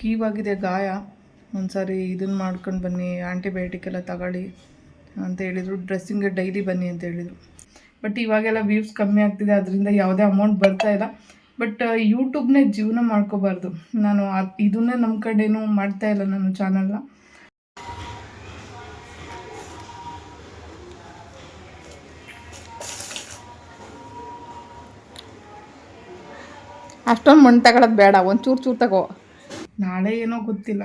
ಕೀವಾಗಿದೆ ಗಾಯ. ಒಂದ್ಸಾರಿ ಇದನ್ನು ಮಾಡ್ಕೊಂಡು ಬನ್ನಿ ಆ್ಯಂಟಿಬಯೋಟಿಕ್ ಎಲ್ಲ ತಗೊಳ್ಳಿ ಅಂತ ಹೇಳಿದರು. ಡ್ರೆಸ್ಸಿಂಗ್ಗೆ ಡೈಲಿ ಬನ್ನಿ ಅಂತ ಹೇಳಿದರು. ಬಟ್ ಇವಾಗೆಲ್ಲ ವ್ಯೂಸ್ ಕಮ್ಮಿ ಆಗ್ತಿದೆ, ಅದರಿಂದ ಯಾವುದೇ ಅಮೌಂಟ್ ಬರ್ತಾ ಇಲ್ಲ. ಬಟ್ ಯೂಟ್ಯೂಬ್ನೇ ಜೀವನ ಮಾಡ್ಕೋಬಾರ್ದು. ನಾನು ಇದನ್ನೇ ನಮ್ಮ ಕಡೆನೂ ಮಾಡ್ತಾ ಇಲ್ಲ ನಾನು ಚಾನಲ್ನ ಅಷ್ಟೊಂದು ಮಣ್ಣು ತಗೊಳ್ಳೋದು ಬೇಡ ಒಂದು ಚೂರು ತಗೋ. ನಾಳೆ ಏನೋ ಗೊತ್ತಿಲ್ಲ.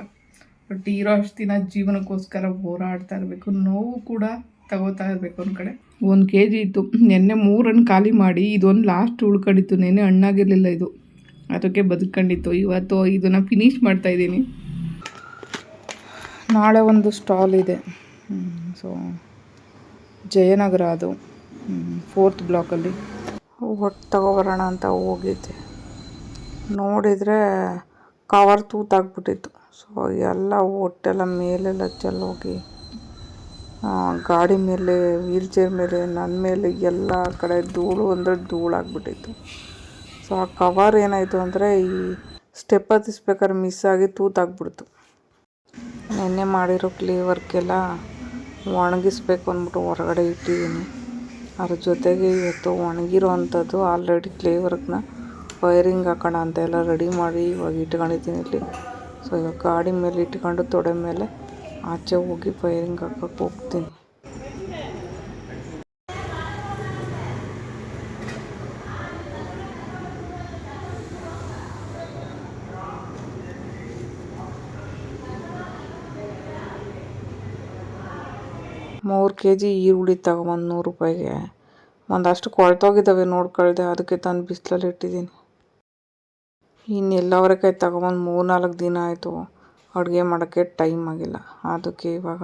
ಬಟ್ ಇರೋ ಅಷ್ಟು ದಿನ ಜೀವನಕ್ಕೋಸ್ಕರ ಹೋರಾಡ್ತಾ ಇರಬೇಕು. ನೋವು ಕೂಡ ತಗೋತಾ ಇರಬೇಕು ಒಂದು ಕಡೆ. ಒಂದು ಕೆ ಜಿ ಇತ್ತು. ನೆನ್ನೆ ಮೂರನ್ನು ಖಾಲಿ ಮಾಡಿ, ಇದೊಂದು ಲಾಸ್ಟ್ ಉಳ್ಕೊಂಡಿತ್ತು. ನೆನ್ನೆ ಹಣ್ಣಾಗಿರಲಿಲ್ಲ ಇದು. ಅದಕ್ಕೆ ಬದುಕೊಂಡಿತ್ತು ಇವತ್ತು ಇದನ್ನು ಫಿನಿಶ್ ಮಾಡ್ತಾ ಇದ್ದೀನಿ. ನಾಳೆ ಒಂದು ಸ್ಟಾಲ್ ಇದೆ. ಸೊ ಜಯನಗರ ಅದು. ಫೋರ್ತ್ ಬ್ಲಾಕಲ್ಲಿ ಒಟ್ಟು ತಗೊಬರೋಣ ಅಂತ ಹೋಗಿದ್ದೆ. ನೋಡಿದರೆ ಕವರ್ ತೂತಾಗ್ಬಿಟ್ಟಿತ್ತು ಸೊ ಎಲ್ಲ ಹೊಟ್ಟೆಲ್ಲ ಮೇಲೆಲ್ಲ ಚೆಲ್ಲೋಗಿ ಗಾಡಿ ಮೇಲೆ ವೀಲ್ ಚೇರ್ ಮೇಲೆ ನನ್ನ ಮೇಲೆ ಎಲ್ಲ ಕಡೆ ಧೂಳು ಅಂದರೆ ಧೂಳಾಗ್ಬಿಟ್ಟಿತ್ತು ಸೊ ಆ ಕವರ್ ಏನಾಯಿತು ಅಂದರೆ ಈ ಸ್ಟೆಪ್ ಹತ್ತಿಸ್ಬೇಕಾದ್ರೆ ಮಿಸ್ ಆಗಿ ತೂತಾಗ್ಬಿಡ್ತು ನೆನ್ನೆ ಮಾಡಿರೋ ಕ್ಲೇ ವರ್ಕೆಲ್ಲ ಒಣಗಿಸ್ಬೇಕು ಅಂದ್ಬಿಟ್ಟು ಹೊರಗಡೆ ಇಟ್ಟಿದ್ದೀನಿ. ಅದ್ರ ಜೊತೆಗೆ ಇವತ್ತು ಒಣಗಿರೋ ಅಂಥದ್ದು ಆಲ್ರೆಡಿ ಕ್ಲೇ ವರ್ಕ್ನ ವೈರಿಂಗ್ ಹಾಕೋಣ ಅಂತ ಎಲ್ಲ ರೆಡಿ ಮಾಡಿ ಇವಾಗ ಇಟ್ಕೊಂಡಿದ್ದೀನಿ ಇಲ್ಲಿ. ಸೊ ಇವಾಗ ಗಾಡಿ ಮೇಲೆ ಇಟ್ಕೊಂಡು ತೊಡೆ ಮೇಲೆ ಆಚೆ ಹೋಗಿ ವೈರಿಂಗ್ ಹಾಕೋಕೆ ಹೋಗ್ತೀನಿ. ಮೂರು ಕೆ ಜಿ ಈರುಳ್ಳಿ ತಗೊಂಬಂದು ನೂರು ರೂಪಾಯಿಗೆ. ಒಂದಷ್ಟು ಕೊಳ್ತೋಗಿದ್ದಾವೆ ನೋಡ್ಕೊಳ್ದೆ ಅದಕ್ಕೆ ತಂದು ಬಿಸಿಲಲ್ಲಿ ಇಟ್ಟಿದ್ದೀನಿ. ಇನ್ನು ಎಲ್ಲ ಅವರೆಕಾಯಿ ತಗೊಂಬಂದು ಮೂರು ನಾಲ್ಕು ದಿನ ಆಯಿತು. ಅಡುಗೆ ಮಾಡೋಕ್ಕೆ ಟೈಮ್ ಆಗಿಲ್ಲ. ಅದಕ್ಕೆ ಇವಾಗ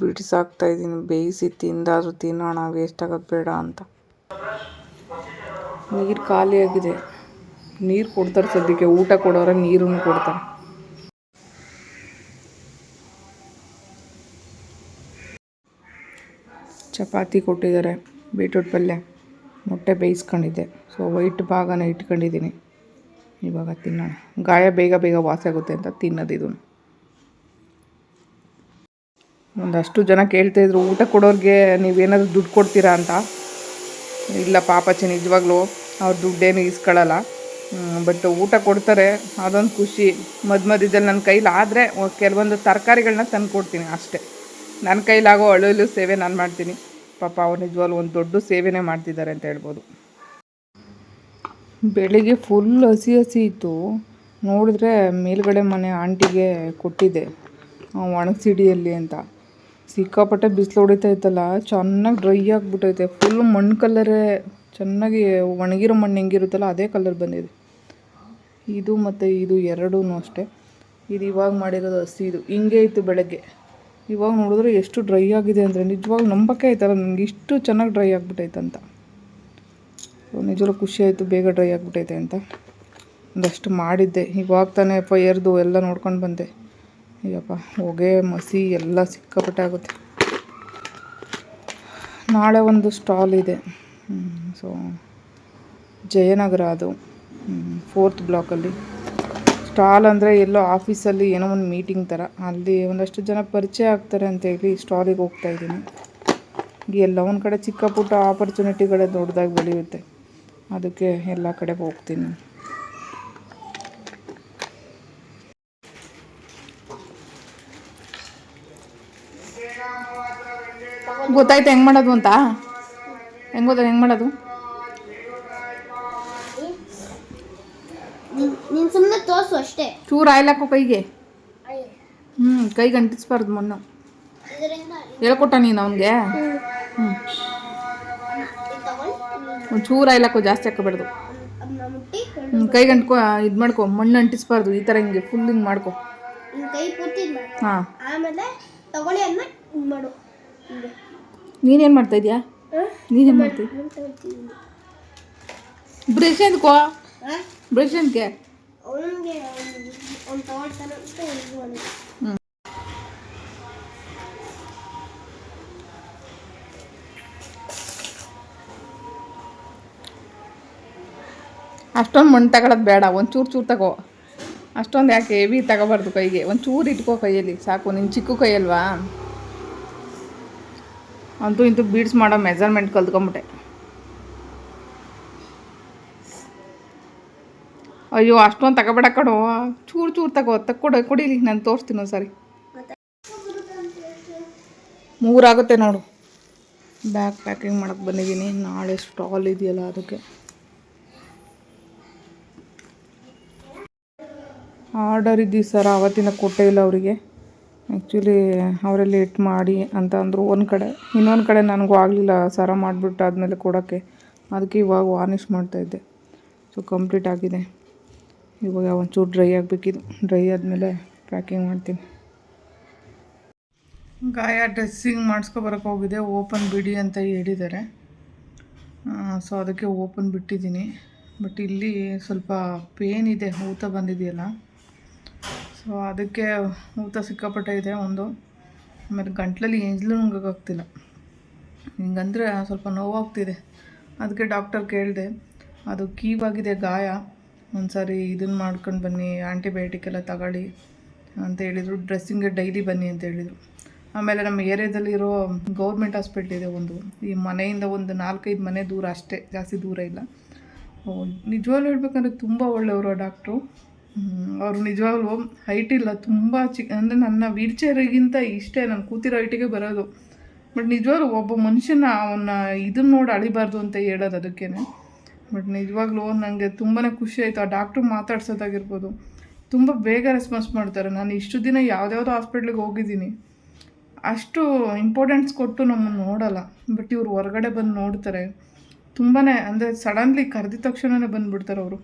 ಬಿಡಿಸಾಕ್ತಾ ಇದ್ದೀನಿ. ಬೇಯಿಸಿ ತಿಂದಾದರೂ ತಿನ್ನೋಣ. ವೇಸ್ಟ್ ಆಗೋದು ಬೇಡ ಅಂತ. ನೀರು ಖಾಲಿಯಾಗಿದೆ ನೀರು ಕೊಡ್ತಾರೆ ಸದ್ಯಕ್ಕೆ. ಊಟ ಕೊಡೋರೆ ನೀರನ್ನು ಕೊಡ್ತಾರೆ. ಚಪಾತಿ ಕೊಟ್ಟಿದ್ದಾರೆ. ಬೀಟ್ರೂಟ್ ಪಲ್ಯ. ಮೊಟ್ಟೆ ಬೇಯಿಸ್ಕೊಂಡಿದ್ದೆ. ಸೊ ವೈಟ್ ಭಾಗನ ಇಟ್ಕೊಂಡಿದ್ದೀನಿ. ಇವಾಗ ತಿನ್ನೋಣ. ಗಾಯ ಬೇಗ ಬೇಗ ವಾಸಿ ಆಗುತ್ತೆ ಅಂತ ತಿನ್ನೋದಿದು ಒಂದಷ್ಟು ಜನ ಕೇಳ್ತಾಯಿದ್ರು ಊಟ ಕೊಡೋರಿಗೆ ನೀವೇನಾದರೂ ದುಡ್ಡು ಕೊಡ್ತೀರಾ ಅಂತ. ಇಲ್ಲ ಪಾಪಚ್ಚಿ ನಿಜವಾಗ್ಲೂ ಅವ್ರು ದುಡ್ಡೇನು ಇಸ್ಕೊಳ್ಳಲ್ಲ ಬಟ್ ಊಟ ಕೊಡ್ತಾರೆ, ಅದೊಂದು ಖುಷಿ. ಮಧ್ಯ ಮಧ್ಯದಲ್ಲಿ ನನ್ನ ಕೈಲಿ ಆದರೆ ಕೆಲವೊಂದು ತರಕಾರಿಗಳನ್ನ ತಂದು ಕೊಡ್ತೀನಿ ಅಷ್ಟೇ. ನನ್ನ ಕೈಲಾಗೋ ಅಳು ಸೇವೆ ನಾನು ಮಾಡ್ತೀನಿ. ಪಾಪ ಅವ್ರು ನಿಜವಾಗ್ಲೂ ಒಂದು ದೊಡ್ಡ ಸೇವೆನೇ ಮಾಡ್ತಿದ್ದಾರೆ ಅಂತ ಹೇಳ್ಬೋದು. ಬೆಳಿಗ್ಗೆ ಫುಲ್ ಹಸಿ ಹಸಿ ಇತ್ತು. ನೋಡಿದ್ರೆ ಮೇಲುಗಡೆ ಮನೆ ಆಂಟಿಗೆ ಕೊಟ್ಟಿದ್ದೆ ಒಣಗಿಸಿಡಿಯಲ್ಲಿ ಅಂತ. ಸಿಕ್ಕಾಪಟ್ಟೆ ಬಿಸಿಲು ಹೊಡಿತಾ ಇತ್ತಲ್ಲ, ಚೆನ್ನಾಗಿ ಡ್ರೈ ಆಗಿಬಿಟ್ಟೈತೆ. ಫುಲ್ ಮಣ್ಣು ಕಲ್ಲರೇ ಚೆನ್ನಾಗಿ ಒಣಗಿರೋ ಮಣ್ಣು ಹೆಂಗಿರುತ್ತಲ್ಲ, ಅದೇ ಕಲರ್ ಬಂದಿದೆ. ಇದು ಮತ್ತು ಇದು ಎರಡೂ ಅಷ್ಟೇ. ಇದು ಇವಾಗ ಮಾಡಿರೋದು ಹಸಿ, ಇದು ಹಿಂಗೆ ಇತ್ತು ಬೆಳಗ್ಗೆ. ಇವಾಗ ನೋಡಿದ್ರೆ ಎಷ್ಟು ಡ್ರೈ ಆಗಿದೆ ಅಂದರೆ, ನಿಜವಾಗ್ಲೂ ನಂಬಕ್ಕೆ ಆಯ್ತಲ್ಲ ನನಗೆ ಇಷ್ಟು ಚೆನ್ನಾಗಿ ಡ್ರೈ ಆಗಿಬಿಟ್ಟೈತೆ ಅಂತ ನಿಜವಾಗ್ಲೂ ಖುಷಿ ಆಯಿತು, ಬೇಗ ಡ್ರೈ ಆಗಿಬಿಟ್ಟೈತೆ ಅಂತ. ಒಂದಷ್ಟು ಮಾಡಿದ್ದೆ. ಇವಾಗ ತಾನೇ ಫೈರ್ದು ಎಲ್ಲ ನೋಡ್ಕೊಂಡು ಬಂದೆ. ಅಯ್ಯಪ್ಪ ಹೊಗೆ, ಮಸಿ ಎಲ್ಲ ಸಿಕ್ಕಾಪಟ್ಟೆ ಆಗುತ್ತೆ. ನಾಳೆ ಒಂದು ಸ್ಟಾಲ್ ಇದೆ. ಸೊ ಜಯನಗರ ಅದು. ಫೋರ್ತ್ ಬ್ಲಾಕಲ್ಲಿ ಸ್ಟಾಲ್ ಅಂದರೆ ಎಲ್ಲೋ ಆಫೀಸಲ್ಲಿ ಏನೋ ಒಂದು ಮೀಟಿಂಗ್ ಥರ ಅಲ್ಲಿ ಒಂದಷ್ಟು ಜನ ಪರಿಚಯ ಆಗ್ತಾರೆ ಅಂತೇಳಿ ಸ್ಟಾಲಿಗೆ ಹೋಗ್ತಾ ಇದ್ದೀನಿ. ಎಲ್ಲ ಒಂದು ಕಡೆ ಚಿಕ್ಕ ಪುಟ್ಟ ಆಪರ್ಚುನಿಟಿಗಳೇ ದೊಡ್ಡದಾಗಿ ಬೆಳೆಯುತ್ತೆ. ಅದಕ್ಕೆ ಎಲ್ಲ ಕಡೆ ಹೋಗ್ತೀನಿ. ಗೊತ್ತಾಯ್ತು ಹೆಂಗ್ ಮಾಡೋದು ಅಂತ? ಹೆಂಗ್ ಗೊತ್ತ ಹೆಂಗ್ ಮಾಡೋದು? ನೀನು ಸುಮ್ಮನೆ ತೋರಿಸು ಅಷ್ಟೇ. ಚೂರು ಆಯಿಲ್ ಹಾಕೋ ಕೈಗೆ ಹ್ಞೂ ಕೈಗೆ ಅಂಟಿಸ್ಬಾರ್ದು ಮಣ್ಣು ಇದರಿಂದ ಹೇಳ್ಕೊಟ್ಟ ನೀನು ಅವನಿಗೆ? ಹ್ಞೂ ತಗೊಂಡು ಒಂದು ಚೂರು ಆಯಿಲ್ ಜಾಸ್ತಿ ಹಾಕೋಬಾರ್ದು. ಕೈಗೆ ಅಂಟ್ಕೊ ಇದು ಮಾಡ್ಕೊ ಮಣ್ಣು ಅಂಟಿಸ್ಬಾರ್ದು ಈ ಥರ ಹಿಂಗೆ ಫುಲ್ ಹಿಂಗೆ ಮಾಡ್ಕೊ. ಹಾಂ. ನೀನೇನು ಮಾಡ್ತಾ ಇದೀಯಾ? ನೀನೇನು ಮಾಡ್ತೀಯ ಬ್ರಷ್ ಎಂದ್ಕೋ ಹಾಂ? ಬ್ರಷ್ ಎಂದ್ಕೆ ಅಷ್ಟೊಂದು ಮಣ್ಣು ತಗೊಳ್ಳೋದು ಬೇಡ, ಒಂದು ಚೂರು ಚೂರು ತಗೋ. ಅಷ್ಟೊಂದು ಯಾಕೆ ಹೆವಿ ತಗೋಬಾರ್ದು ಕೈಗೆ. ಒಂದು ಚೂರು ಇಟ್ಕೋ ಕೈಯಲ್ಲಿ, ಸಾಕು. ನಿನ್ನ ಚಿಕ್ಕ ಕೈಯಲ್ವಾ ಅಂತೂ ಇಂತೂ ಬೀಡ್ಸ್ ಮಾಡೋ ಮೆಜರ್ಮೆಂಟ್ ಕಲ್ತ್ಕೊಂಬಿಟ್ಟೆ. ಅಯ್ಯೋ, ಅಷ್ಟೊಂದು ತಗೋಬೇಡ ಕಣೋ. ಚೂರು ಚೂರು ತಗೋ. ತಕ್ಕೊಡ ಕೊಡಿಲಿ. ನಾನು ತೋರಿಸ್ತೀನಿ ಒಂದು ಸಾರಿ ಮೂರಾಗುತ್ತೆ ನೋಡು. ಬ್ಯಾಗ್ ಪ್ಯಾಕಿಂಗ್ ಮಾಡೋಕ್ಕೆ ಬಂದಿದ್ದೀನಿ. ನಾಳೆ ಸ್ಟಾಲ್ ಇದೆಯಲ್ಲ ಅದಕ್ಕೆ. ಆರ್ಡರ್ ಇದ್ದೀವಿ ಸರ್ ಅವತ್ತಿನ ಕೊಟ್ಟೇ ಇಲ್ಲ ಅವರಿಗೆ. ಆ್ಯಕ್ಚುಲಿ ಅವರೇ ಲೇಟ್ ಮಾಡಿ ಅಂತ ಅಂದರು. ಒಂದು ಕಡೆ, ಇನ್ನೊಂದು ಕಡೆ ನನಗೂ ಆಗಲಿಲ್ಲ, ಸರ ಮಾಡಿಬಿಟ್ಟು ಆದಮೇಲೆ ಕೊಡೋಕ್ಕೆ. ಅದಕ್ಕೆ ಇವಾಗ ವಾರ್ನಿಷ್ ಮಾಡ್ತಾಯಿದ್ದೆ ಸೊ ಕಂಪ್ಲೀಟ್ ಆಗಿದೆ. ಇವಾಗ ಒಂಚೂರು ಡ್ರೈ ಆಗಬೇಕಿದು. ಡ್ರೈ ಆದಮೇಲೆ ಪ್ಯಾಕಿಂಗ್ ಮಾಡ್ತೀನಿ. ಗಾಯ ಡ್ರೆಸ್ಸಿಂಗ್ ಮಾಡಿಸ್ಕೊಬರಕ್ಕೆ ಹೋಗಿದೆ. ಓಪನ್ ಬಿಡಿ ಅಂತ ಹೇಳಿದ್ದಾರೆ. ಸೊ ಅದಕ್ಕೆ ಓಪನ್ ಬಿಟ್ಟಿದ್ದೀನಿ. ಬಟ್ ಇಲ್ಲಿ ಸ್ವಲ್ಪ ಪೇನ್ ಇದೆ, ಊತ ಬಂದಿದೆಯಲ್ಲ. ಸೊ ಅದಕ್ಕೆ ಊತ ಸಿಕ್ಕಾಪಟ್ಟೆ ಇದೆ ಒಂದು. ಆಮೇಲೆ ಗಂಟ್ಲಲ್ಲಿ ಎಂಜ್ಲು ನುಂಗೋಕ್ಕಾಗ್ತಿಲ್ಲ. ಹಿಂಗಂದರೆ ಸ್ವಲ್ಪ ನೋವಾಗ್ತಿದೆ. ಅದಕ್ಕೆ ಡಾಕ್ಟರ್ ಕೇಳಿದೆ, ಅದು ಕೀವಾಗಿದೆ ಗಾಯ ಒಂದು ಸಾರಿ ಇದನ್ನು ಮಾಡ್ಕೊಂಡು ಬನ್ನಿ ಆ್ಯಂಟಿಬಯೋಟಿಕ್ ಎಲ್ಲ ತಗೊಳ್ಳಿ ಅಂತ ಹೇಳಿದರು. ಡ್ರೆಸ್ಸಿಂಗೆ ಡೈಲಿ ಬನ್ನಿ ಅಂತ ಹೇಳಿದರು. ಆಮೇಲೆ ನಮ್ಮ ಏರಿಯಾದಲ್ಲಿರೋ ಗೌರ್ಮೆಂಟ್ ಹಾಸ್ಪಿಟ್ಲ್ ಇದೆ ಒಂದು. ಈ ಮನೆಯಿಂದ ಒಂದು ನಾಲ್ಕೈದು ಮನೆ ದೂರ ಅಷ್ಟೇ, ಜಾಸ್ತಿ ದೂರ ಇಲ್ಲ. ನಿಜವಾಗ್ಲೂ ಹೇಳ್ಬೇಕಂದ್ರೆ ತುಂಬ ಒಳ್ಳೆಯವರು ಡಾಕ್ಟ್ರು ಅವರು ನಿಜವಾಗ್ಲೂ ಹೈಟ್ ಇಲ್ಲ, ತುಂಬ ಚಿಕ್ಕ ಅಂದರೆ ನನ್ನ ವೀಲ್ ಚೇರಿಗಿಂತ ಇಷ್ಟೇ ನಾನು ಕೂತಿರೋ ಹೈಟಿಗೆ ಬರೋದು. ಬಟ್ ನಿಜವಾಗ್ಲೂ ಒಬ್ಬ ಮನುಷ್ಯನ ಅವನ್ನ ಇದನ್ನ ನೋಡಿ ಅಳಿಬಾರ್ದು ಅಂತ ಹೇಳೋದು ಅದಕ್ಕೇ ಬಟ್ ನಿಜವಾಗ್ಲೂ ನನಗೆ ತುಂಬಾ ಖುಷಿ ಆಯಿತು, ಆ ಡಾಕ್ಟ್ರು ಮಾತಾಡ್ಸೋದಾಗಿರ್ಬೋದು. ತುಂಬ ಬೇಗ ರೆಸ್ಪಾನ್ಸ್ ಮಾಡ್ತಾರೆ. ನಾನು ಇಷ್ಟು ದಿನ ಯಾವುದ್ಯಾವುದೋ ಹಾಸ್ಪಿಟ್ಲಿಗೆ ಹೋಗಿದ್ದೀನಿ. ಅಷ್ಟು ಇಂಪಾರ್ಟೆನ್ಸ್ ಕೊಟ್ಟು ನಮ್ಮನ್ನು ನೋಡಲ್ಲ. ಬಟ್ ಇವರು ಹೊರಗಡೆ ಬಂದು ನೋಡ್ತಾರೆ. ತುಂಬಾ ಅಂದರೆ ಸಡನ್ಲಿ ಕರೆದಿದ ತಕ್ಷಣವೇ ಬಂದುಬಿಡ್ತಾರೆ ಅವರು.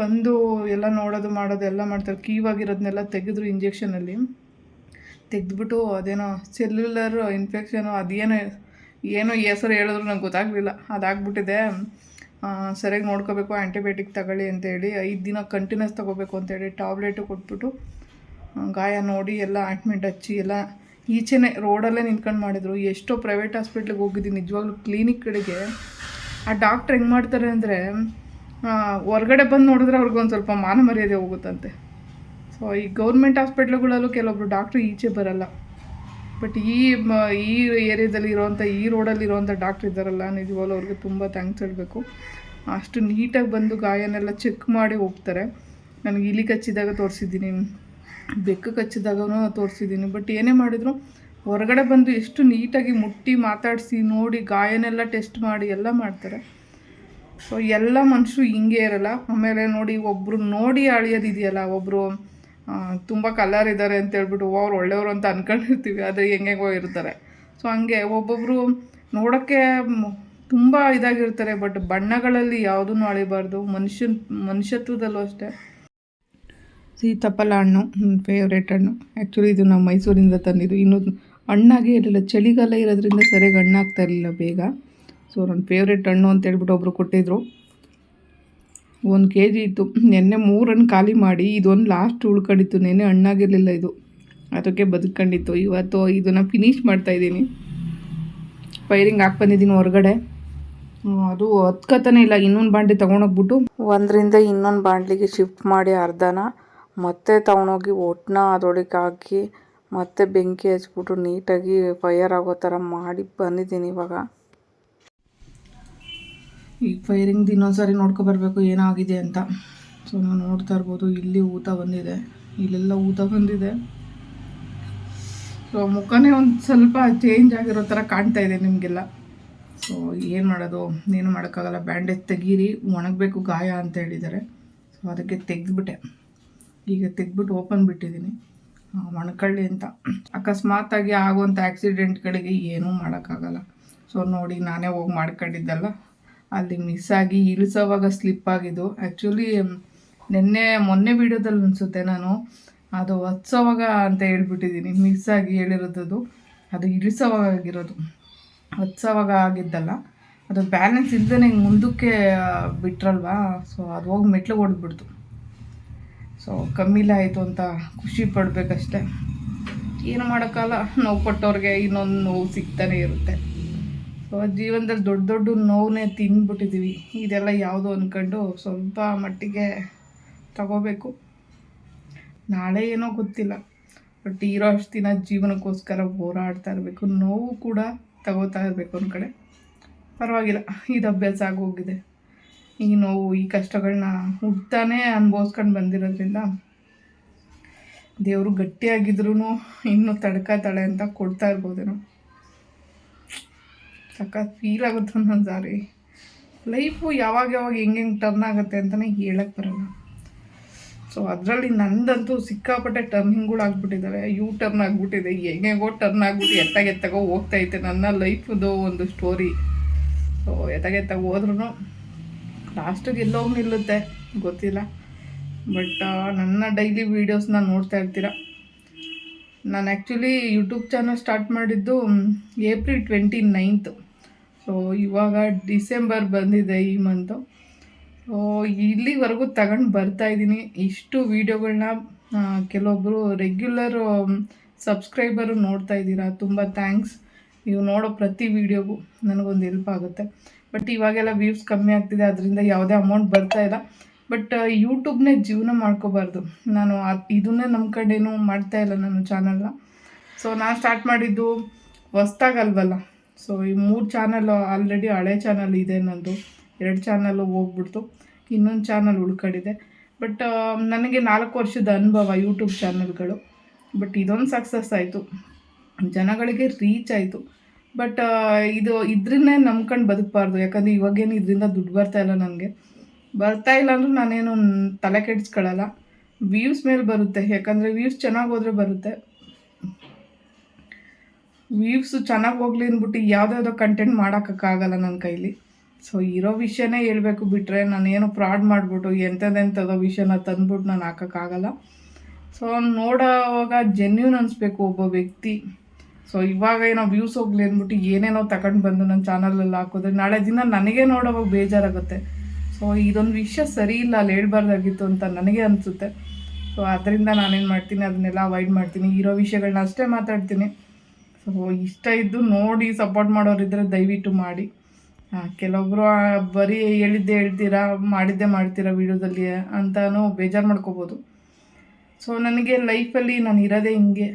ಬಂದು ಎಲ್ಲ ನೋಡೋದು, ಮಾಡೋದು, ಎಲ್ಲ ಮಾಡ್ತಾರೆ. ಕೀವಾಗಿರೋದನ್ನೆಲ್ಲ ತೆಗೆದ್ರು ಇಂಜೆಕ್ಷನಲ್ಲಿ ತೆಗೆದ್ಬಿಟ್ಟು ಅದೇನೋ ಸೆಲ್ಯುಲರ್ ಇನ್ಫೆಕ್ಷನು ಅದೇನೋ, ಏನೋ ಹೆಸರು ಹೇಳಿದ್ರು ನಂಗೆ ಗೊತ್ತಾಗಲಿಲ್ಲ. ಅದಾಗ್ಬಿಟ್ಟಿದೆ. ಸರಿಯಾಗಿ ನೋಡ್ಕೋಬೇಕು ಆ್ಯಂಟಿಬಯೋಟಿಕ್ ತಗೊಳ್ಳಿ ಅಂತೇಳಿ ಐದು ದಿನ ಕಂಟಿನ್ಯೂಸ್ ತೊಗೋಬೇಕು ಅಂತೇಳಿ ಟ್ಯಾಬ್ಲೆಟು ಕೊಟ್ಬಿಟ್ಟು ಗಾಯ ನೋಡಿ, ಎಲ್ಲ ಆಯಿಂಟ್ಮೆಂಟ್ ಹಚ್ಚಿ, ಎಲ್ಲ ಈಚೆನೇ ರೋಡಲ್ಲೇ ನಿಂತ್ಕೊಂಡು ಮಾಡಿದರು. ಎಷ್ಟೋ ಪ್ರೈವೇಟ್ ಹಾಸ್ಪಿಟ್ಲಿಗೆ ಹೋಗಿದ್ದೀನಿ. ನಿಜವಾಗ್ಲೂ ಕ್ಲಿನಿಕ್ ಕಡೆಗೆ. ಆ ಡಾಕ್ಟ್ರ್ ಹೆಂಗೆ ಮಾಡ್ತಾರೆ ಅಂದರೆ ಹೊರಗಡೆ ಬಂದು ನೋಡಿದ್ರೆ ಅವ್ರಿಗೊಂದು ಸ್ವಲ್ಪ ಮಾನ ಮರ್ಯಾದೆ ಹೋಗುತ್ತಂತೆ. ಸೊ ಈ ಗೌರ್ಮೆಂಟ್ ಹಾಸ್ಪಿಟ್ಲ್ಗಳಲ್ಲೂ ಕೆಲವೊಬ್ರು ಡಾಕ್ಟ್ರು ಈಚೆ ಬರಲ್ಲ. ಬಟ್ ಈ ಈ ಏರಿಯಾದಲ್ಲಿ ಇರೋವಂಥ ಈ ರೋಡಲ್ಲಿ ಇರೋವಂಥ ಡಾಕ್ಟ್ರ್ ಇದ್ದಾರಲ್ಲ, ನಿಜವಾಗ್ಲೂ ಅವ್ರಿಗೆ ತುಂಬ ಥ್ಯಾಂಕ್ಸ್ ಹೇಳಬೇಕು. ಅಷ್ಟು ನೀಟಾಗಿ ಬಂದು ಗಾಯನೆಲ್ಲ ಚೆಕ್ ಮಾಡಿ ಹೋಗ್ತಾರೆ. ನನಗೆ ಇಲಿ ಕಚ್ಚಿದಾಗ ತೋರಿಸಿದ್ದೀನಿ, ಬೆಕ್ಕು ಕಚ್ಚಿದಾಗೂ ತೋರಿಸಿದ್ದೀನಿ. ಬಟ್ ಏನೇ ಮಾಡಿದ್ರು ಹೊರಗಡೆ ಬಂದು ಎಷ್ಟು ನೀಟಾಗಿ ಮುಟ್ಟಿ ಮಾತಾಡಿಸಿ ನೋಡಿ ಗಾಯನೆಲ್ಲ ಟೆಸ್ಟ್ ಮಾಡಿ ಎಲ್ಲ ಮಾಡ್ತಾರೆ. ಸೊ ಎಲ್ಲ ಮನುಷ್ಯರು ಹಿಂಗೆ ಇರಲ್ಲ. ಆಮೇಲೆ ನೋಡಿ ಒಬ್ಬರು ನೋಡಿ ಅಳಿಯೋದಿದೆಯಲ್ಲ ಒಬ್ಬರು ತುಂಬ ಕಲರ್ ಇದ್ದಾರೆ ಅಂತ ಹೇಳ್ಬಿಟ್ಟು ಅವ್ರು ಒಳ್ಳೆಯವರು ಅಂತ ಅಂದ್ಕೊಂಡಿರ್ತೀವಿ ಆದರೆ ಹೆಂಗೆಗೋ ಇರ್ತಾರೆ. ಸೊ ಹಂಗೆ ಒಬ್ಬೊಬ್ಬರು ನೋಡೋಕ್ಕೆ ತುಂಬ ಇದಾಗಿರ್ತಾರೆ, ಬಟ್ ಬಣ್ಣಗಳಲ್ಲಿ ಯಾವುದೂ ಅಳಿಬಾರ್ದು. ಮನುಷ್ಯನ, ಮನುಷ್ಯತ್ವದಲ್ಲೂ ಅಷ್ಟೇ. ಸೀತಾಫಲ ಹಣ್ಣು ಫೇವ್ರೇಟ್ ಹಣ್ಣು. ಆ್ಯಕ್ಚುಲಿ ಇದು ನಾವು ಮೈಸೂರಿಂದ ತಂದಿದ್ದು. ಇನ್ನೂ ಹಣ್ಣಾಗೇ ಇರಲಿಲ್ಲ. ಚಳಿಗಾಲ ಇರೋದ್ರಿಂದ ಸರಿಯಾಗಿ ಹಣ್ಣಾಗ್ತಾ ಇರಲಿಲ್ಲ ಬೇಗ. ಸೊ ನನ್ನ ಫೇವ್ರೆಟ್ ಹಣ್ಣು ಅಂತ ಹೇಳ್ಬಿಟ್ಟು ಒಬ್ಬರು ಕೊಟ್ಟಿದ್ರು. ಒಂದು ಕೆ ಜಿ ಇತ್ತು. ನೆನ್ನೆ ಮೂರನ್ನು ಖಾಲಿ ಮಾಡಿ, ಇದೊಂದು ಲಾಸ್ಟ್ ಉಳ್ಕೊಂಡಿತ್ತು. ನೆನ್ನೆ ಹಣ್ಣಾಗಿರಲಿಲ್ಲ ಇದು. ಅದಕ್ಕೆ ಬದುಕೊಂಡಿತ್ತು ಇವತ್ತು ಇದನ್ನು ಫಿನಿಶ್ ಮಾಡ್ತಾಯಿದ್ದೀನಿ ಫೈರಿಂಗ್ ಹಾಕಿ ಬಂದಿದ್ದೀನಿ ಹೊರಗಡೆ. ಅದು ಹತ್ಕತಾನೆ ಇಲ್ಲ. ಇನ್ನೊಂದು ಬಾಂಡ್ಲಿ ತೊಗೊಂಡೋಗ್ಬಿಟ್ಟು. ಒಂದರಿಂದ ಇನ್ನೊಂದು ಬಾಂಡ್ಲಿಗೆ ಶಿಫ್ಟ್ ಮಾಡಿ ಅರ್ಧನ, ಮತ್ತೆ ತೊಗೊಂಡೋಗಿ ಒಟ್ಟನ್ನ ಅದರೊಳಗೆ ಹಾಕಿ, ಮತ್ತೆ ಬೆಂಕಿ ಹಚ್ಬಿಟ್ಟು ನೀಟಾಗಿ ಫೈರ್ ಆಗೋ ಥರ ಮಾಡಿ ಬಂದಿದ್ದೀನಿ ಇವಾಗ. ಈಗ ಫೈರಿಂಗ್ ಇನ್ನೊಂದ್ಸರಿ ನೋಡ್ಕೊಬರ್ಬೇಕು ಏನಾಗಿದೆ ಅಂತ. ಸೊ ನಾವು ನೋಡ್ತಾ ಇರ್ಬೋದು, ಇಲ್ಲಿ ಊತ ಬಂದಿದೆ. ಇಲ್ಲೆಲ್ಲ ಊತ ಬಂದಿದೆ. ಸೊ ಮುಖನೇ ಒಂದು ಸ್ವಲ್ಪ ಚೇಂಜ್ ಆಗಿರೋ ಥರ ಕಾಣ್ತಾ ಇದೆ ನಿಮಗೆಲ್ಲ. ಸೊ ಏನು ಮಾಡೋದು? ಏನು ಮಾಡೋಕ್ಕಾಗಲ್ಲ. ಬ್ಯಾಂಡೇಜ್ ತೆಗೀರಿ, ಒಣಗಬೇಕು ಗಾಯ ಅಂತ ಹೇಳಿದ್ದಾರೆ. ಸೊ ಅದಕ್ಕೆ ತೆಗೆದ್ಬಿಟ್ಟೆ. ಈಗ ತೆಗೆದ್ಬಿಟ್ಟು ಓಪನ್ ಬಿಟ್ಟಿದ್ದೀನಿ. ಒಣಕಳ್ಳಿ ಅಂತ. ಅಕಸ್ಮಾತಾಗಿ ಆಗುವಂಥ ಆಕ್ಸಿಡೆಂಟ್ಗಳಿಗೆ ಏನೂ ಮಾಡೋಕ್ಕಾಗಲ್ಲ. ಸೊ ನೋಡಿ, ನಾನೇ ಹೋಗಿ ಮಾಡ್ಕೊಂಡಿದ್ದಲ್ಲ. ಅಲ್ಲಿ ಮಿಸ್ ಆಗಿ ಇಳಿಸೋವಾಗ ಸ್ಲಿಪ್ ಆಗಿದ್ದು. ಆ್ಯಕ್ಚುಲಿ ನಿನ್ನೆ, ಮೊನ್ನೆ ವಿಡಿಯೋದಲ್ಲಿ ಅನಿಸುತ್ತೆ ನಾನು. ಅದು ಹತ್ಸೋವಾಗ ಅಂತ ಹೇಳ್ಬಿಟ್ಟಿದ್ದೀನಿ. ಮಿಸ್ ಆಗಿ ಹೇಳಿರೋದು ಅದು ಇಳಿಸೋವಾಗ ಆಗಿರೋದು. ಹತ್ಸೋವಾಗ ಆಗಿದ್ದಲ್ಲ. ಅದು ಬ್ಯಾಲೆನ್ಸ್ ಇಲ್ಲದೇ ಹಿಂಗೆ ಮುಂದಕ್ಕೆ ಬಿಟ್ರಲ್ವಾ? ಸೊ ಅದು ಹೋಗಿ ಮೆಟ್ಲು ಹೊಡೆದ್ಬಿಡ್ತು. ಸೊ ಕಮ್ಮಿಲೆ ಆಯಿತು ಅಂತ ಖುಷಿ ಪಡಬೇಕಷ್ಟೆ. ಏನು ಮಾಡೋಕ್ಕಲ್ಲ? ನೋವು ಕೊಟ್ಟವ್ರಿಗೆ ಇನ್ನೊಂದು ನೋವು ಸಿಗ್ತಾನೆ ಇರುತ್ತೆ. ಜೀವನದಲ್ಲಿ ದೊಡ್ಡ ದೊಡ್ಡ ನೋವನ್ನೇ ತಿಂದ್ಬಿಟ್ಟಿದ್ದೀವಿ ಇದೆಲ್ಲ ಯಾವುದು ಅಂದ್ಕೊಂಡು ಸ್ವಲ್ಪ ಮಟ್ಟಿಗೆ ತಗೋಬೇಕು. ನಾಳೆ ಏನೋ ಗೊತ್ತಿಲ್ಲ. ಬಟ್ ಇರೋ ಅಷ್ಟು ದಿನ ಜೀವನಕ್ಕೋಸ್ಕರ ಹೋರಾಡ್ತಾ ಇರಬೇಕು. ನೋವು ಕೂಡ ತಗೋತಾ ಇರಬೇಕು ಒಂದು ಕಡೆ. ಪರವಾಗಿಲ್ಲ. ಇದು ಅಭ್ಯಾಸ ಆಗೋಗಿದೆ. ಈ ನೋವು, ಈ ಕಷ್ಟಗಳನ್ನ ಹುಡ್ತಾನೆ ಅನುಭವಿಸ್ಕೊಂಡು ಬಂದಿರೋದ್ರಿಂದ ದೇವರು ಗಟ್ಟಿಯಾಗಿದ್ರೂ ಇನ್ನೂ ತಡ್ಕತಾಳೆ ಅಂತ ಕೊಡ್ತಾ ಇರ್ಬೋದೇನೋ. ಸಖತ್ ಫೀಲ್ ಆಗುತ್ತೆ ಒಂದೊಂದು ಸಾರಿ ಲೈಫು ಯಾವಾಗ ಯಾವಾಗ ಹೆಂಗೆ ಹೆಂಗೆ ಟರ್ನ್ ಆಗುತ್ತೆ ಅಂತಲೇ ಹೇಳಕ್ಕೆ ಬರಲ್ಲ. ಸೊ ಅದರಲ್ಲಿ ನಂದಂತೂ ಸಿಕ್ಕಾಪಟ್ಟೆ ಟರ್ನಿಂಗ್ಗಳು ಆಗ್ಬಿಟ್ಟಿದ್ದಾವೆ ಯೂ ಟರ್ನ್ ಆಗಿಬಿಟ್ಟಿದೆ ಹೆಂಗೆಗೋ ಟರ್ನ್ ಆಗ್ಬಿಟ್ಟು ಎತ್ತಾಗ ಎತ್ತಾಗೋ ಐತೆ ನನ್ನ ಲೈಫ್ದು ಒಂದು ಸ್ಟೋರಿ ಸೊ ಎತ್ತಾಗ ಹೋದ್ರೂ ಲಾಸ್ಟಿಗೆ ಎಲ್ಲೋಗಿ ನಿಲ್ಲುತ್ತೆ, ಗೊತ್ತಿಲ್ಲ. ಬಟ್ ನನ್ನ ಡೈಲಿ ವೀಡಿಯೋಸ್ನ ನೋಡ್ತಾ ಇರ್ತೀರ? ನಾನು ಆ್ಯಕ್ಚುಲಿ ಯೂಟ್ಯೂಬ್ ಚಾನಲ್ ಸ್ಟಾರ್ಟ್ ಮಾಡಿದ್ದು ಏಪ್ರಿಲ್ ಟ್ವೆಂಟಿ ನೈನ್ತು ಸೊ ಇವಾಗ ಡಿಸೆಂಬರ್ ಬಂದಿದೆ ಈ ಮಂತು ಸೊ ಇಲ್ಲಿವರೆಗೂ ತಗೊಂಡು ಬರ್ತಾ ಇದ್ದೀನಿ. ಇಷ್ಟು ವೀಡಿಯೋಗಳನ್ನ ಕೆಲವೊಬ್ಬರು ರೆಗ್ಯುಲರ್ ಸಬ್ಸ್ಕ್ರೈಬರು ನೋಡ್ತಾ ಇದ್ದೀರಾ, ತುಂಬ ಥ್ಯಾಂಕ್ಸ್ ನೀವು ನೋಡೋ ಪ್ರತಿ ವೀಡಿಯೋಗೂ ನನಗೊಂದು ಹೆಲ್ಪ್ ಆಗುತ್ತೆ. ಬಟ್ ಇವಾಗೆಲ್ಲ ವ್ಯೂಸ್ ಕಮ್ಮಿ ಆಗ್ತಿದೆ, ಅದರಿಂದ ಯಾವುದೇ ಅಮೌಂಟ್ ಬರ್ತಾ ಇಲ್ಲ. ಬಟ್ ಯೂಟ್ಯೂಬ್ನೇ ಜೀವನ ಮಾಡ್ಕೋಬಾರ್ದು. ನಾನು ಇದನ್ನೇ ನಮ್ಮ ಕಡೆಯೂ ಮಾಡ್ತಾ ಇಲ್ಲ, ನಾನು ಚಾನಲ್ನ ಸೊ ನಾನು ಸ್ಟಾರ್ಟ್ ಮಾಡಿದ್ದು ಹೊಸ್ದಾಗಲ್ವಲ್ಲ? ಸೊ ಈ ಮೂರು ಚಾನಲ್ ಆಲ್ರೆಡಿ ಹಳೆ ಚಾನಲ್ ಇದೆ ನಂದು. ಎರಡು ಚಾನಲ್ಲು ಹೋಗ್ಬಿಡ್ತು. ಇನ್ನೊಂದು ಚಾನಲ್ ಉಳ್ಕೊಂಡಿದೆ. ಬಟ್ ನನಗೆ ನಾಲ್ಕು ವರ್ಷದ ಅನುಭವ ಯೂಟ್ಯೂಬ್ ಚಾನಲ್ಗಳು ಬಟ್ ಇದೊಂದು ಸಕ್ಸಸ್ ಆಯಿತು. ಜನಗಳಿಗೆ ರೀಚ್ ಆಯಿತು. ಬಟ್ ಇದು, ಇದ್ರನ್ನೇ ನಂಬ್ಕೊಂಡು ಬದುಕಬಾರ್ದು. ಯಾಕಂದರೆ ಇವಾಗೇನು ಇದರಿಂದ ದುಡ್ಡು ಬರ್ತಾ ಇಲ್ಲ ನನಗೆ. ಬರ್ತಾ ಇಲ್ಲ ಅಂದರೂ ನಾನೇನು ತಲೆ ಕೆಡಿಸ್ಕೊಳ್ಳಲ್ಲ ವ್ಯೂಸ್ ಮೇಲೆ ಬರುತ್ತೆ. ಯಾಕಂದರೆ ವ್ಯೂಸ್ ಚೆನ್ನಾಗಿ ಹೋದರೆ ಬರುತ್ತೆ. ವ್ಯೂವ್ಸು ಚೆನ್ನಾಗಿ ಹೋಗ್ಲಿ ಅಂದ್ಬಿಟ್ಟು ಯಾವುದ್ಯಾವುದೋ ಕಂಟೆಂಟ್ ಮಾಡೋಕ್ಕಾಗಲ್ಲ ನನ್ನ ಕೈಲಿ. ಸೊ ಇರೋ ವಿಷಯನೇ ಹೇಳಬೇಕು ಬಿಟ್ಟರೆ ನಾನೇನು ಫ್ರಾಡ್ ಮಾಡಿಬಿಟ್ಟು ಎಂಥದ್ದೆಂಥದೋ ವಿಷಯನ ತಂದ್ಬಿಟ್ಟು ನಾನು ಹಾಕೋಕ್ಕಾಗಲ್ಲ. ಸೊ ನೋಡೋವಾಗ ಜೆನ್ಯೂನ್ ಅನಿಸ್ಬೇಕು ಒಬ್ಬ ವ್ಯಕ್ತಿ. ಸೊ ಇವಾಗ ಏನೋ ವ್ಯೂಸ್ ಹೋಗ್ಲಿ ಅಂದ್ಬಿಟ್ಟು ಏನೇನೋ ತಗೊಂಡು ಬಂದು ನನ್ನ ಚಾನಲಲ್ಲಿ ಹಾಕಿದ್ರೆ ನಾಳೆ ದಿನ ನನಗೆ ನೋಡೋವಾಗ ಬೇಜಾರಾಗುತ್ತೆ. ಸೊ ಇದೊಂದು ವಿಷಯ ಸರಿ ಇಲ್ಲ, ಅಲ್ಲಿ ಹೇಳ್ಬಾರ್ದಾಗಿತ್ತು ಅಂತ ನನಗೆ ಅನಿಸುತ್ತೆ. ಸೊ ಅದರಿಂದ ನಾನೇನು ಮಾಡ್ತೀನಿ, ಅದನ್ನೆಲ್ಲ ಅವಾಯ್ಡ್ ಮಾಡ್ತೀನಿ. ಇರೋ ವಿಷಯಗಳನ್ನ ಅಷ್ಟೇ ಮಾತಾಡ್ತೀನಿ. ಸೊ ಇಷ್ಟ ಇದ್ದು ನೋಡಿ ಸಪೋರ್ಟ್ ಮಾಡೋರಿದ್ದರೆ ದಯವಿಟ್ಟು ಮಾಡಿ. ಕೆಲವೊಬ್ಬರು ಬರೀ ಹೇಳಿದ್ದೆ ಹೇಳ್ತೀರಾ, ಮಾಡಿದ್ದೆ ಮಾಡ್ತೀರಾ ವೀಡಿಯೋದಲ್ಲಿ ಅಂತಲೂ ಬೇಜಾರು ಮಾಡ್ಕೋಬೋದು. ಸೊ ನನಗೆ ಲೈಫಲ್ಲಿ ನಾನು ಇರೋದೇ ಹಿಂಗೆ.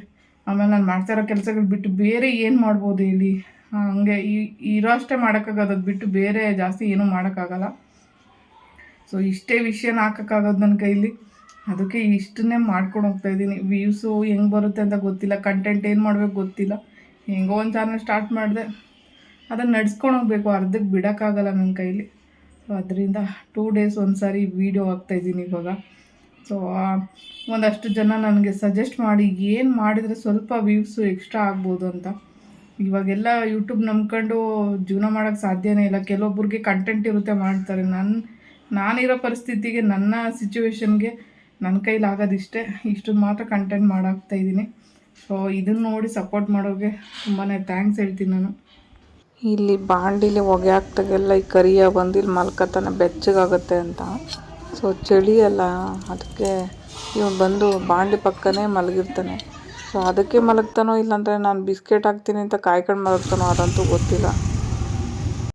ಆಮೇಲೆ ನಾನು ಮಾಡ್ತಾ ಇರೋ ಕೆಲಸಗಳು ಬಿಟ್ಟು ಬೇರೆ ಏನು ಮಾಡ್ಬೋದು ಹೇಳಿ? ಹಂಗೆ ಈ, ಇರೋ ಅಷ್ಟೇ ಮಾಡೋಕ್ಕಾಗೋದು ಬಿಟ್ಟು ಬೇರೆ ಜಾಸ್ತಿ ಏನೂ ಮಾಡೋಕ್ಕಾಗಲ್ಲ. ಸೊ ಇಷ್ಟೇ ವಿಷಯನ ಹಾಕೋಕ್ಕಾಗೋದು ನನ್ನ ಕೈಲಿ. ಅದಕ್ಕೆ ಇಷ್ಟನ್ನೇ ಮಾಡ್ಕೊಂಡು ಹೋಗ್ತಾ ಇದ್ದೀನಿ. ವ್ಯೂಸು ಹೆಂಗೆ ಬರುತ್ತೆ ಅಂತ ಗೊತ್ತಿಲ್ಲ. ಕಂಟೆಂಟ್ ಏನು ಮಾಡಬೇಕು ಗೊತ್ತಿಲ್ಲ. ಹೆಂಗೋ ಒಂದು ಚಾನಲ್ ಸ್ಟಾರ್ಟ್ ಮಾಡಿದೆ. ಅದನ್ನು ನಡ್ಸ್ಕೊಂಡು ಹೋಗಬೇಕು ಅರ್ಧಕ್ಕೆ ಬಿಡೋಕ್ಕಾಗಲ್ಲ ನನ್ನ ಕೈಲಿ. ಸೊ ಅದರಿಂದ ಟೂ ಡೇಸ್ ಒಂದು ಸಾರಿ ವೀಡಿಯೋ ಹಾಕ್ತಾಯಿದ್ದೀನಿ ಇವಾಗ. ಸೊ ಒಂದಷ್ಟು ಜನ ನನಗೆ ಸಜೆಸ್ಟ್ ಮಾಡಿ, ಏನು ಮಾಡಿದರೆ ಸ್ವಲ್ಪ ವ್ಯೂಸು ಎಕ್ಸ್ಟ್ರಾ ಆಗ್ಬೋದು ಅಂತ. ಇವಾಗೆಲ್ಲ ಯೂಟ್ಯೂಬ್ ನಂಬ್ಕೊಂಡು ಜೀವನ ಮಾಡೋಕ್ಕೆ ಸಾಧ್ಯನೇ ಇಲ್ಲ. ಕೆಲವೊಬ್ಬರಿಗೆ ಕಂಟೆಂಟ್ ಇರುತ್ತೆ ಮಾಡ್ತಾರೆ. ನನ್ನ ನಾನಿರೋ ಪರಿಸ್ಥಿತಿಗೆ, ನನ್ನ ಸಿಚುವೇಶನ್ಗೆ ನನ್ನ ಕೈಲಿ ಆಗೋದಿಷ್ಟೇ. ಇಷ್ಟು ಮಾತ್ರ ಕಂಟೆಂಟ್ ಮಾಡಾಕ್ತಾ ಇದ್ದೀನಿ. ಸೊ ಇದನ್ನು ನೋಡಿ ಸಪೋರ್ಟ್ ಮಾಡೋಕೆ ತುಂಬಾ ಥ್ಯಾಂಕ್ಸ್ ಹೇಳ್ತೀನಿ ನಾನು. ಇಲ್ಲಿ ಬಾಂಡಿಲಿ ಹೊಗೆ ಹಾಕ್ದಾಗೆಲ್ಲ ಈ ಕರಿಯ ಬಂದು ಇಲ್ಲಿ ಮಲ್ಕತಾನೆ ಬೆಚ್ಚಗಾಗುತ್ತೆ ಅಂತ. ಸೊ ಚಳಿ ಅಲ್ಲ, ಅದಕ್ಕೆ ಇವನು ಬಂದು ಬಾಂಡಿ ಪಕ್ಕನೇ ಮಲಗಿರ್ತಾನೆ. ಸೊ ಅದಕ್ಕೆ ಮಲಗ್ತಾನೋ ಇಲ್ಲಾಂದರೆ ನಾನು ಬಿಸ್ಕೆಟ್ ಹಾಕ್ತೀನಿ ಅಂತ ಕಾಯ್ಕೊಂಡು ಮಲಗ್ತಾನೋ ಅದಂತೂ ಗೊತ್ತಿಲ್ಲ.